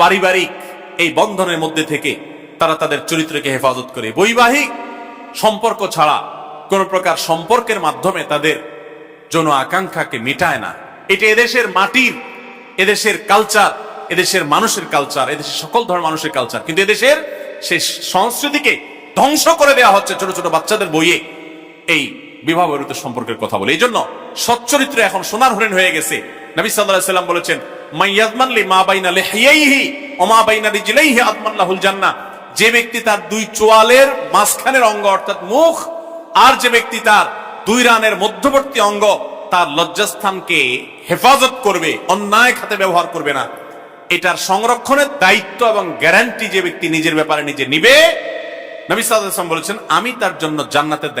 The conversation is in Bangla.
পারিবারিক এই বন্ধনের মধ্যে থেকে তারা তাদের চরিত্রকে হেফাজত করে। বৈবাহিক সম্পর্ক ছাড়া কোন প্রকার সম্পর্কের মাধ্যমে তাদের জন আকাঙ্ক্ষাকে মেটায় না। এটা এদেশের মাটির, এদেশের কালচার এদেশের মানুষের কালচার এদেশের সকল ধরনের মানুষের কালচার কিন্তু এদেশের সেই সংস্কৃতিকে ধ্বংস করে দেওয়া হচ্ছে ছোট ছোট বাচ্চাদের বইয়ে এই বিবাহ সম্পর্কের কথা বলে। এই জন্য সচ্চরিত্র এখন সোনার হরিণ হয়ে গেছে। নবী সাল্লাল্লাহু সাল্লাম বলেছেন যে ব্যক্তি তার দুই চোয়ালের মাঝখানের অঙ্গ অর্থাৎ মুখ, আর যে ব্যক্তি তার দুই রানের মধ্যবর্তী অঙ্গ, তার লজ্জাস্থানকে হেফাজত করবে, অন্যায় খাতে ব্যবহার করবে না। এটার সংরক্ষণের দায়িত্ব এবং গ্যারান্টি যে ব্যক্তি নিজের ব্যাপারে নিজে নিবে, নবী বলেছেন, আমি তার জন্য জান্নাতের